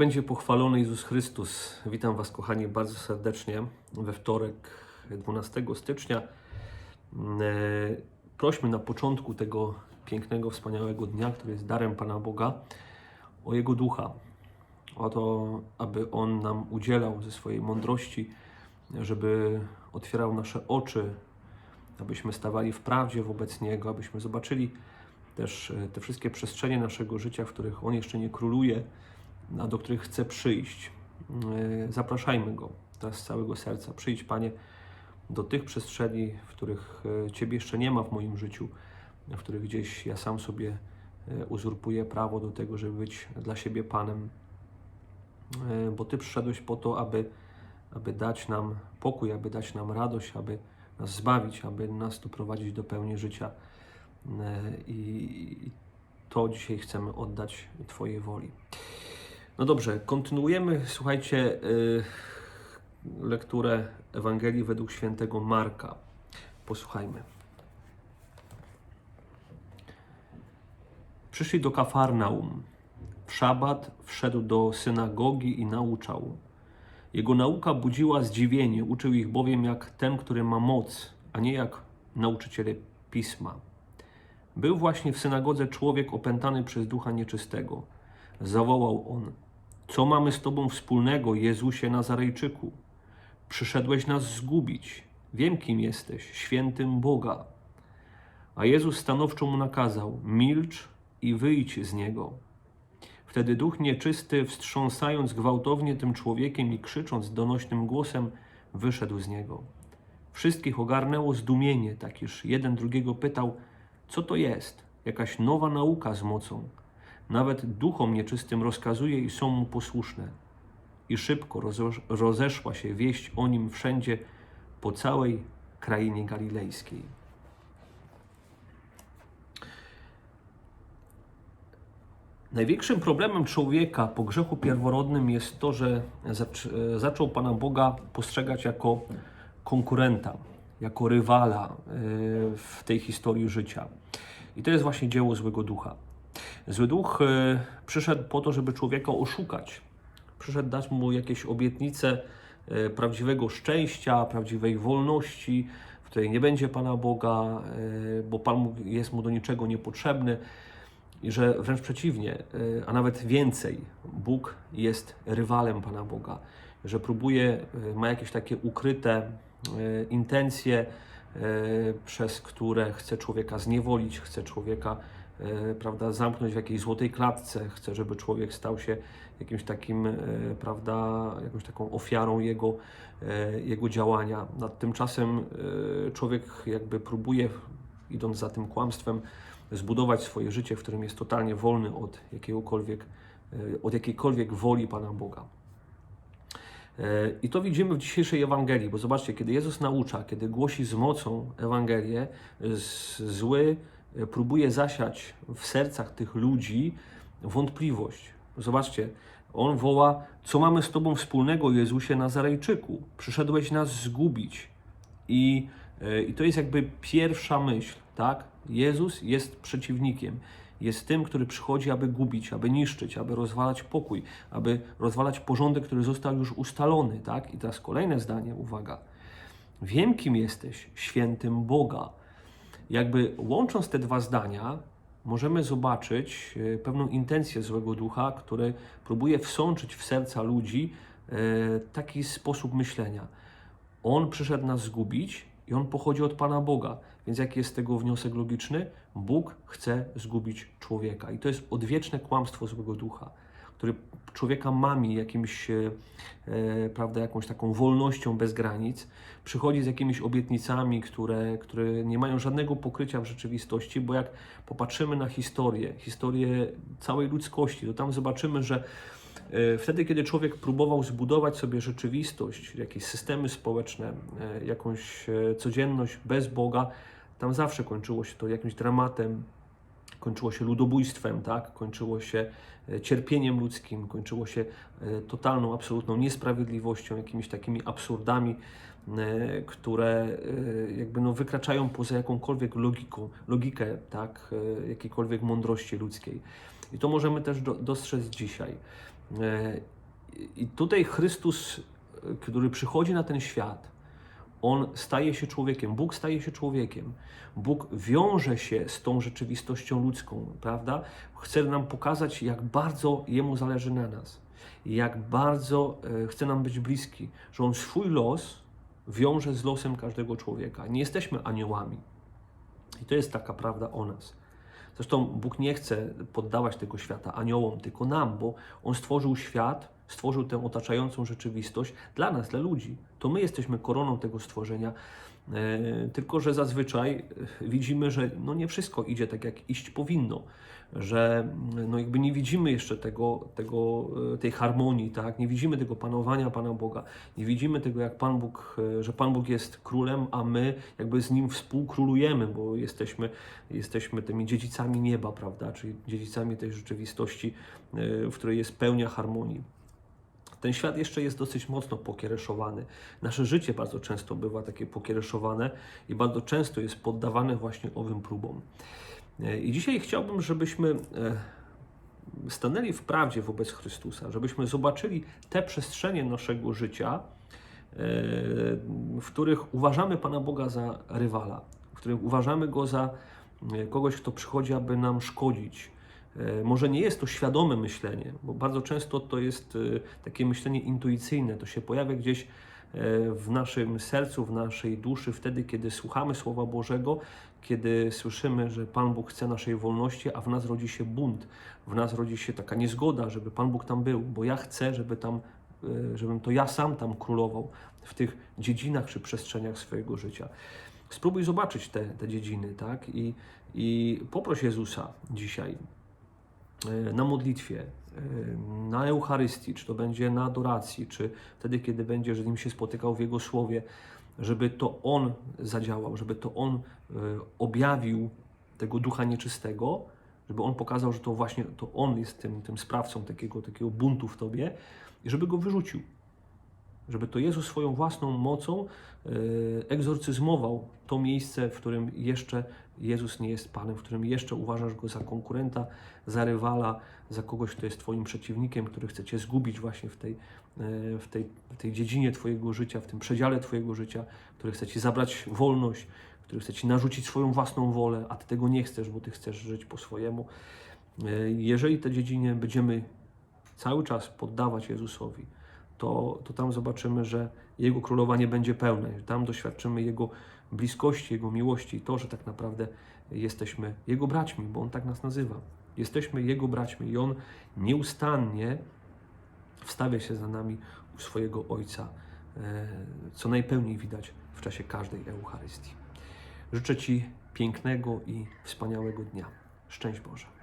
będzie pochwalony Jezus Chrystus. Witam Was, kochani, bardzo serdecznie we wtorek 12 stycznia. E, Prośmy na początku tego pięknego, wspaniałego dnia, który jest darem Pana Boga, o Jego ducha. O to, aby On nam udzielał ze swojej mądrości, żeby otwierał nasze oczy, abyśmy stawali w prawdzie wobec Niego, abyśmy zobaczyli też e, te wszystkie przestrzenie naszego życia, w których On jeszcze nie króluje, a do których chce przyjść. E, Zapraszajmy Go teraz z całego serca. Przyjdź, Panie, do tych przestrzeni, w których e, Ciebie jeszcze nie ma w moim życiu, w których gdzieś ja sam sobie e, uzurpuję prawo do tego, żeby być dla siebie Panem, bo Ty przyszedłeś po to, aby, aby dać nam pokój, aby dać nam radość, aby nas zbawić, aby nas doprowadzić do pełni życia. I to dzisiaj chcemy oddać Twojej woli. No dobrze, kontynuujemy, słuchajcie, y, lekturę Ewangelii według świętego Marka. Posłuchajmy. Przyszli do Kafarnaum. W szabat wszedł do synagogi i nauczał. Jego nauka budziła zdziwienie, uczył ich bowiem jak ten, który ma moc, a nie jak nauczyciele pisma. Był właśnie w synagodze człowiek opętany przez ducha nieczystego. Zawołał on: Co mamy z tobą wspólnego, Jezusie Nazarejczyku? Przyszedłeś nas zgubić. Wiem, kim jesteś, świętym Boga. A Jezus stanowczo mu nakazał: Milcz i wyjdź z niego. Wtedy duch nieczysty, wstrząsając gwałtownie tym człowiekiem i krzycząc donośnym głosem, wyszedł z niego. Wszystkich ogarnęło zdumienie, tak iż jeden drugiego pytał, co to jest? Jakaś nowa nauka z mocą. Nawet duchom nieczystym rozkazuje i są mu posłuszne. I szybko rozeszła się wieść o nim wszędzie po całej krainie galilejskiej. Największym problemem człowieka po grzechu pierworodnym jest to, że zac- zaczął Pana Boga postrzegać jako konkurenta, jako rywala e, w tej historii życia. I to jest właśnie dzieło złego ducha. Zły duch e, przyszedł po to, żeby człowieka oszukać. Przyszedł dać mu jakieś obietnice e, prawdziwego szczęścia, prawdziwej wolności, w której nie będzie Pana Boga, e, bo Pan jest mu do niczego niepotrzebny i że wręcz przeciwnie, a nawet więcej, Bóg jest rywalem Pana Boga, że próbuje, ma jakieś takie ukryte intencje, przez które chce człowieka zniewolić, chce człowieka prawda, zamknąć w jakiejś złotej klatce, chce, żeby człowiek stał się jakimś takim, y, prawda, jakąś taką ofiarą jego, y, jego działania. Nad tymczasem człowiek jakby próbuje, idąc za tym kłamstwem, zbudować swoje życie, w którym jest totalnie wolny od jakiegokolwiek, e, od jakiejkolwiek woli Pana Boga. E, I to widzimy w dzisiejszej Ewangelii, bo zobaczcie, kiedy Jezus naucza, kiedy głosi z mocą Ewangelię, zły e, próbuje zasiać w sercach tych ludzi wątpliwość. Zobaczcie, on woła, co mamy z Tobą wspólnego, Jezusie Nazarejczyku? Przyszedłeś nas zgubić. I, e, I to jest jakby pierwsza myśl, tak? Jezus jest przeciwnikiem. Jest tym, który przychodzi, aby gubić, aby niszczyć, aby rozwalać pokój, aby rozwalać porządek, który został już ustalony, tak? I teraz kolejne zdanie, uwaga. Wiem, kim jesteś, świętym Boga. Jakby łącząc te dwa zdania, możemy zobaczyć e, pewną intencję złego ducha, który próbuje wsączyć w serca ludzi e, taki sposób myślenia. On przyszedł nas zgubić i on pochodzi od Pana Boga. Więc jaki jest tego wniosek logiczny? Bóg chce zgubić człowieka. I to jest odwieczne kłamstwo złego ducha, który człowieka mami jakimś, e, e, prawda, jakąś taką wolnością bez granic, przychodzi z jakimiś obietnicami, które, które nie mają żadnego pokrycia w rzeczywistości, bo jak popatrzymy na historię, historię całej ludzkości, to tam zobaczymy, że E, Wtedy, kiedy człowiek próbował zbudować sobie rzeczywistość, jakieś systemy społeczne, e, jakąś codzienność bez Boga, tam zawsze kończyło się to jakimś dramatem, kończyło się ludobójstwem, tak? kończyło się e, cierpieniem ludzkim, kończyło się e, totalną, absolutną niesprawiedliwością, jakimiś takimi absurdami, e, które jakby no wykraczają poza jakąkolwiek logiką, logikę, tak? jakiejkolwiek mądrości ludzkiej. I to możemy też do, dostrzec dzisiaj. I tutaj Chrystus, który przychodzi na ten świat, on staje się człowiekiem, Bóg staje się człowiekiem. Bóg wiąże się z tą rzeczywistością ludzką, prawda? Chce nam pokazać, jak bardzo Jemu zależy na nas, jak bardzo e, chce nam być bliski, że On swój los wiąże z losem każdego człowieka. Nie jesteśmy aniołami. I to jest taka prawda o nas. Zresztą Bóg nie chce poddawać tego świata aniołom, tylko nam, bo On stworzył świat, stworzył tę otaczającą rzeczywistość dla nas, dla ludzi. To my jesteśmy koroną tego stworzenia. E, tylko, że zazwyczaj e, widzimy, że no nie wszystko idzie tak, jak iść powinno, że no jakby nie widzimy jeszcze tego, tego, e, tej harmonii, tak? nie widzimy tego panowania Pana Boga, nie widzimy tego, jak Pan Bóg, że Pan Bóg jest królem, a my jakby z Nim współkrólujemy, bo jesteśmy, jesteśmy tymi dziedzicami nieba, prawda? czyli dziedzicami tej rzeczywistości, w której jest pełnia harmonii. Ten świat jeszcze jest dosyć mocno pokiereszowany. Nasze życie bardzo często bywa takie pokiereszowane i bardzo często jest poddawane właśnie owym próbom. E, I dzisiaj chciałbym, żebyśmy e, stanęli w prawdzie wobec Chrystusa, żebyśmy zobaczyli te przestrzenie naszego życia, e, w których uważamy Pana Boga za rywala, w których uważamy Go za kogoś, kto przychodzi, aby nam szkodzić. E, Może nie jest to świadome myślenie, bo bardzo często to jest e, takie myślenie intuicyjne, to się pojawia gdzieś e, w naszym sercu, w naszej duszy, wtedy, kiedy słuchamy Słowa Bożego, kiedy słyszymy, że Pan Bóg chce naszej wolności, a w nas rodzi się bunt, w nas rodzi się taka niezgoda, żeby Pan Bóg tam był, bo ja chcę, żeby tam, żebym to ja sam tam królował w tych dziedzinach czy przestrzeniach swojego życia. Spróbuj zobaczyć te, te dziedziny, tak? I, I poproś Jezusa dzisiaj, na modlitwie, e, na Eucharystii, czy to będzie na adoracji, czy wtedy, kiedy będziesz z Nim się spotykał w Jego Słowie, żeby to On zadziałał, żeby to On e, objawił tego ducha nieczystego, żeby On pokazał, że to właśnie to On jest tym, tym sprawcą takiego, takiego buntu w Tobie i żeby go wyrzucił. Żeby to Jezus swoją własną mocą e, egzorcyzmował to miejsce, w którym jeszcze Jezus nie jest Panem, w którym jeszcze uważasz Go za konkurenta, za rywala, za kogoś, kto jest Twoim przeciwnikiem, który chce Cię zgubić właśnie w tej, e, w tej, w tej dziedzinie Twojego życia, w tym przedziale Twojego życia, który chce Ci zabrać wolność, który chce Ci narzucić swoją własną wolę, a Ty tego nie chcesz, bo Ty chcesz żyć po swojemu. E, Jeżeli te dziedzinie będziemy cały czas poddawać Jezusowi, to, to tam zobaczymy, że Jego królowanie będzie pełne. Tam doświadczymy Jego bliskości, Jego miłości i to, że tak naprawdę jesteśmy Jego braćmi, bo On tak nas nazywa. Jesteśmy Jego braćmi i On nieustannie wstawia się za nami u swojego Ojca, e, co najpełniej widać w czasie każdej Eucharystii. Życzę Ci pięknego i wspaniałego dnia. Szczęść Boże.